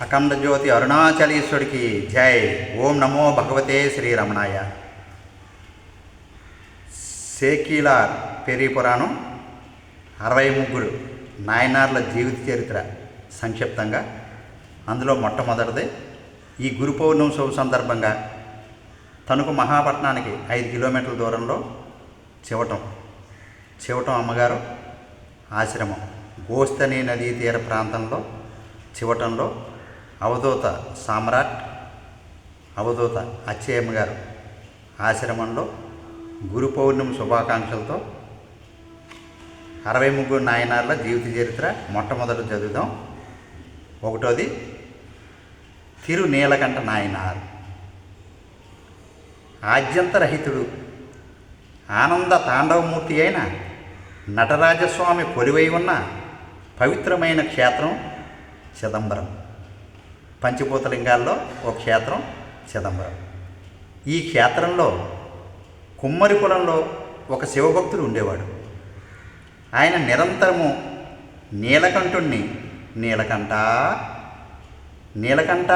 అఖండ జ్యోతి అరుణాచలీశ్వరుడికి జై. ఓం నమో భగవతే శ్రీరమణాయ సేకీల పెరి పురాణం అరవై ముగ్గురు నాయనార్ల జీవిత చరిత్ర సంక్షిప్తంగా. అందులో మొట్టమొదటిది ఈ గురు పౌర్ణమి శుభ సందర్భంగా తణుకు మహాపట్నానికి ఐదు కిలోమీటర్ల దూరంలో చివటం. చివటం అమ్మగారు ఆశ్రమం. గోస్తని నదీ తీర ప్రాంతంలో చివటంలో అవధూత సామ్రాట్ అవధూత అచ్చయ్యమ్మ గారు ఆశ్రమంలో గురు పౌర్ణమి శుభాకాంక్షలతో అరవై ముగ్గురు నాయనార్ల జీవిత చరిత్ర మొట్టమొదట చదువుదాం. ఒకటోది తిరు నీలకంఠ నాయనార్. ఆద్యంతరహితుడు ఆనంద తాండవమూర్తి అయిన నటరాజస్వామి కొలువై ఉన్న పవిత్రమైన క్షేత్రం చిదంబరం. పంచభూతలింగాల్లో ఒక క్షేత్రం చిదంబరం. ఈ క్షేత్రంలో కుమ్మరి కులంలో ఒక శివభక్తుడు ఉండేవాడు. ఆయన నిరంతరము నీలకంఠుణ్ణి నీలకంఠ నీలకంఠ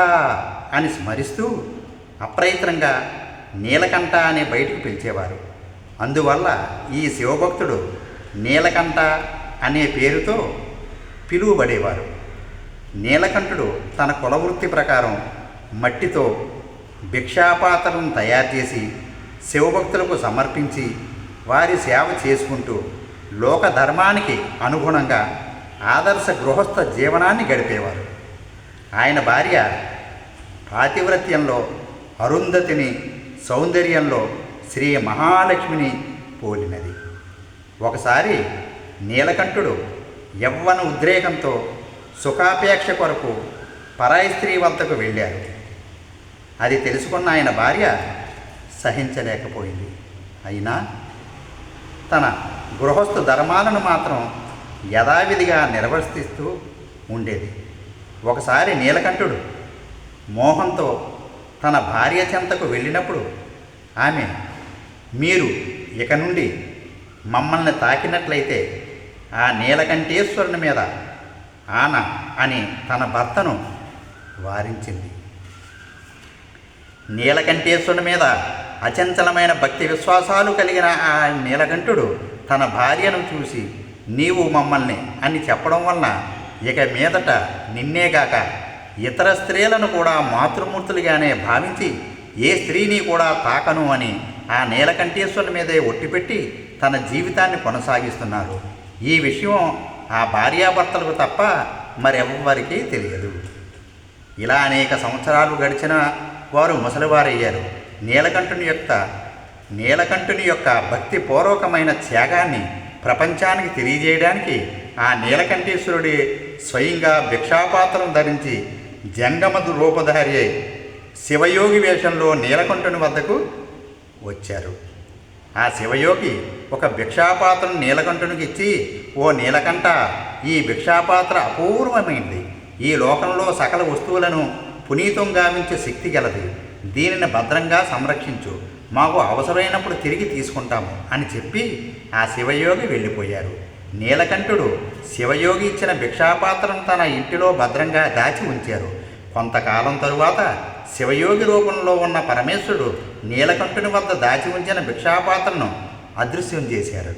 అని స్మరిస్తూ అప్రయత్నంగా నీలకంఠ అని బయటకు పిలిచేవారు. అందువల్ల ఈ శివభక్తుడు నీలకంఠ అనే పేరుతో పిలువబడేవారు. నీలకంఠుడు తన కులవృత్తి ప్రకారం మట్టితో భిక్షాపాత్రను తయారు చేసి శివభక్తులకు సమర్పించి వారి సేవ చేసుకుంటూ లోక ధర్మానికి అనుగుణంగా ఆదర్శ గృహస్థ జీవనాన్ని గడిపేవారు. ఆయన భార్య పాతివ్రత్యంలో అరుంధతిని సౌందర్యంలో శ్రీ మహాలక్ష్మిని పోలినది. ఒకసారి నీలకంఠుడు యవ్వన ఉద్రేకంతో సుఖాపేక్ష కొరకు పరాయి స్త్రీ వద్దకు వెళ్ళారు. అది తెలుసుకున్న ఆయన భార్య సహించలేకపోయింది. అయినా తన గృహస్థ ధర్మాలను మాత్రం యథావిధిగా నిర్వర్తిస్తూ ఉండేది. ఒకసారి నీలకంఠుడు మోహంతో తన భార్య చెంతకు వెళ్ళినప్పుడు ఆమె మీరు ఇక నుండి మమ్మల్ని తాకినట్లయితే ఆ నీలకంఠేశ్వరుని మీద ఆన అని తన భర్తను వారించింది. నీలకంఠేశ్వరుని మీద అచంచలమైన భక్తి విశ్వాసాలు కలిగిన ఆ నీలకంఠుడు తన భార్యను చూసి నీవు మమ్మల్ని అని చెప్పడం వలన ఇక మీదట నిన్నేగాక ఇతర స్త్రీలను కూడా మాతృమూర్తులుగానే భావించి ఏ స్త్రీని కూడా తాకను అని ఆ నీలకంఠేశ్వరుని మీదే ఒట్టిపెట్టి తన జీవితాన్ని కొనసాగిస్తున్నారు. ఈ విషయం ఆ భార్యాభర్తలకు తప్ప మరెవ్వరికీ తెలియదు. ఇలా అనేక సంవత్సరాలు గడిచిన వారు ముసలివారయ్యారు. నీలకంఠుని యొక్క నీలకంఠుని యొక్క భక్తిపూర్వకమైన త్యాగాన్ని ప్రపంచానికి తెలియజేయడానికి ఆ నీలకంఠేశ్వరుడి స్వయంగా భిక్షాపాత్రం ధరించి జంగమదు రూపధారి శివయోగి వేషంలో నీలకంఠుని వద్దకు వచ్చారు. ఆ శివయోగి ఒక భిక్షాపాత్రను నీలకంఠునికి ఇచ్చి ఓ నీలకంఠ ఈ భిక్షాపాత్ర అపూర్వమైంది. ఈ లోకంలో సకల వస్తువులను పునీతం గావించే శక్తి గలది. దీనిని భద్రంగా సంరక్షించు. మాకు అవసరమైనప్పుడు తిరిగి తీసుకుంటాము అని చెప్పి ఆ శివయోగి వెళ్ళిపోయారు. నీలకంఠుడు శివయోగి ఇచ్చిన భిక్షాపాత్రను తన ఇంటిలో భద్రంగా దాచి ఉంచారు. కొంతకాలం తరువాత శివయోగి రూపంలో ఉన్న పరమేశ్వరుడు నీలకంఠుని వద్ద దాచి ఉంచిన భిక్షాపాత్రను అదృశ్యం చేశారు.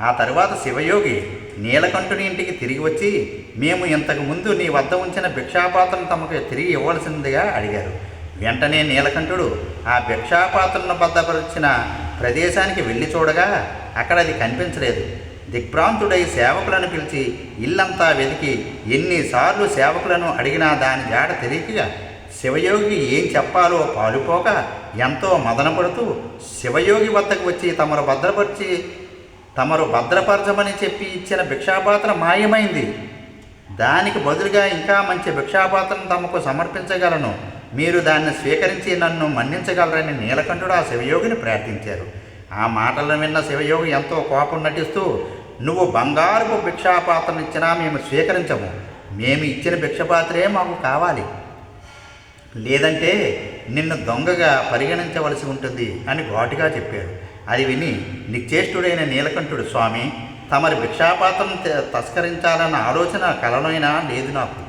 ఆ తరువాత శివయోగి నీలకంఠుని ఇంటికి తిరిగి వచ్చి మేము ఇంతకు ముందు నీ వద్ద ఉంచిన భిక్షాపాత్రను తమకు తిరిగి ఇవ్వాల్సిందిగా అడిగారు. వెంటనే నీలకంఠుడు ఆ భిక్షాపాత్రను భద్రపరిచిన ప్రదేశానికి వెళ్ళి చూడగా అక్కడ అది కనిపించలేదు. దిగ్భ్రాంతుడై సేవకులను పిలిచి ఇల్లంతా వెతికి ఎన్నిసార్లు సేవకులను అడిగినా దాని జాడ తెలియక శివయోగి ఏం చెప్పాలో పాలుపోక ఎంతో మదనపడుతూ శివయోగి వద్దకు వచ్చి తమరు భద్రపరిచి తమరు భద్రపరచమని చెప్పి ఇచ్చిన భిక్షాపాత్ర మాయమైంది. దానికి బదులుగా ఇంకా మంచి భిక్షాపాత్రను తమకు సమర్పించగలను. మీరు దాన్ని స్వీకరించి నన్ను మన్నించగలరని నీలకంఠుడు ఆ శివయోగిని ప్రార్థించారు. ఆ మాటలను విన్న శివయోగి ఎంతో కోపం నటిస్తూ నువ్వు బంగారపు భిక్షాపాత్రను ఇచ్చినా మేము స్వీకరించము. మేము ఇచ్చిన భిక్షపాత్రే మాకు కావాలి. లేదంటే నిన్ను దొంగగా పరిగణించవలసి ఉంటుంది అని ఘాటుగా చెప్పారు అది విని నిశ్చేష్టుడైన నీలకంఠుడు స్వామి తమరి భిక్షాపాత్రను త- తస్కరించాలన్న ఆలోచన కలనైనా లేదు నాకు.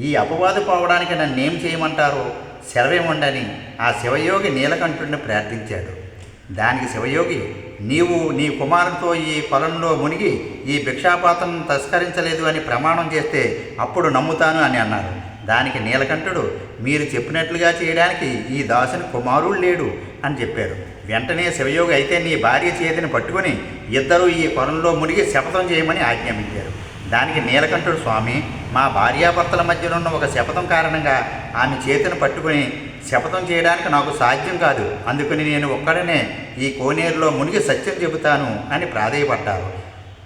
ఈ అపవాదు పోవడానికి నన్నేం చేయమంటారో? శరవేమండని. ఆ శివయోగి నీలకంఠుడిని ప్రార్థించాడు. దానికి శివయోగి నీవు నీ కుమారునితో ఈ పొలంలో మునిగి ఈ భిక్షాపాతం తస్కరించలేదు అని ప్రమాణం చేస్తే అప్పుడు నమ్ముతాను అని అన్నారు. దానికి నీలకంఠుడు మీరు చెప్పినట్లుగా చేయడానికి ఈ దాసుని కుమారుడు లేడు అని చెప్పారు. వెంటనే శివయోగి అయితే నీ భార్య చేతిని పట్టుకొని ఇద్దరూ ఈ పొలంలో మునిగి శపథం చేయమని ఆజ్ఞాపించారు. దానికి నీలకంఠుడు స్వామి మా భార్యాభర్తల మధ్యలో ఉన్న ఒక శపథం కారణంగా ఆమె చేతిని పట్టుకుని శపథం చేయడానికి నాకు సాధ్యం కాదు. అందుకని నేను ఒక్కడనే ఈ కోనేరులో మునిగి సత్యం చెబుతాను అని ప్రాధేయపడ్డారు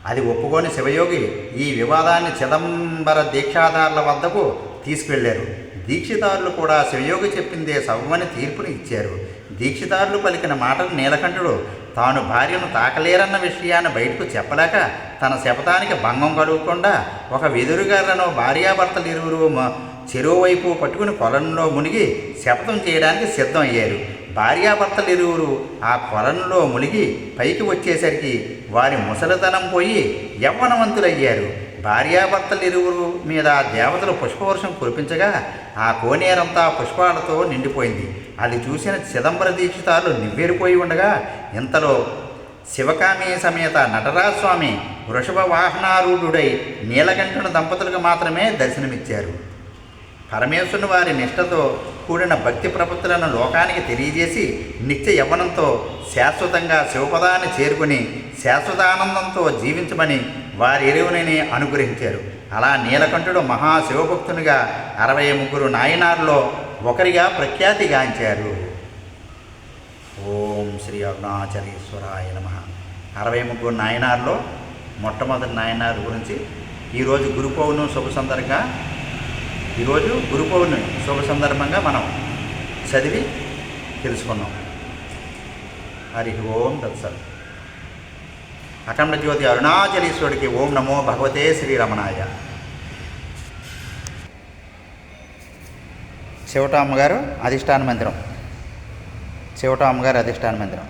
అది ఒప్పుకొని శివయోగి ఈ వివాదాన్ని చిదంబర దీక్షాదారుల వద్దకు తీసుకెళ్ళారు. దీక్షితారులు కూడా శివయోగి చెప్పిందే సవ్వని తీర్పుని ఇచ్చారు. దీక్షితారులు పలికిన మాటలు నీలకంఠుడు తాను భార్యను తాకలేరన్న విషయాన్ని బయటకు చెప్పలేక తన శపథానికి భంగం కలగకుండా ఒక వెదురుగారులను భార్యాభర్తలు ఇరువురు మ- చెరువు వైపు పట్టుకుని కొలంలో మునిగి శపథం చేయడానికి సిద్ధం అయ్యారు భార్యాభర్తలు ఇరువురు ఆ కొలంలో మునిగి పైకి వచ్చేసరికి వారి ముసలితనం పోయి యవ్వనవంతులయ్యారు. భార్యాభర్తలు ఇరువురు మీద దేవతలు పుష్పవర్షం కురిపించగా ఆ కోనేరంతా పుష్పాలతో నిండిపోయింది. అది చూసిన చిదంబర దీక్షితాలు నివ్వేరిపోయి ఉండగా ఇంతలో శివకామి సమేత నటరాజస్వామి వృషభ వాహనారూఢుడై నీలకంఠుని దంపతులకు మాత్రమే దర్శనమిచ్చారు. పరమేశ్వరుని వారి నిష్టతో కూడిన భక్తి ప్రపత్తులను లోకానికి తెలియజేసి నిత్య యవ్వనంతో శాశ్వతంగా శివపదాన్ని చేరుకుని శాశ్వతానందంతో జీవించమని వారి ఎరువుని అనుగ్రహించారు. అలా నీలకంఠుడు మహాశివభక్తునిగా అరవై ముగ్గురు నాయనార్లో ఒకరిగా ప్రఖ్యాతిగాంచారు. ఓం శ్రీ అరుణాచలేశ్వరాయ నమ. అరవై ముగ్గురు నాయనార్లో మొట్టమొదటి నాయనారు గురించి ఈరోజు గురు శుభ సందర్భంగా ఈరోజు గురు పౌర్ణమి. శుభ సందర్భంగా మనం చదివి తెలుసుకున్నాం. హరి ఓం దత్సత్ అఖండ జ్యోతి అరుణాచలీశ్వరుడికి ఓం నమో భగవతే శ్రీరమణాయ. శివట అమ్మగారు అధిష్టాన మందిరం. శివట అమ్మగారు అధిష్టాన మందిరం.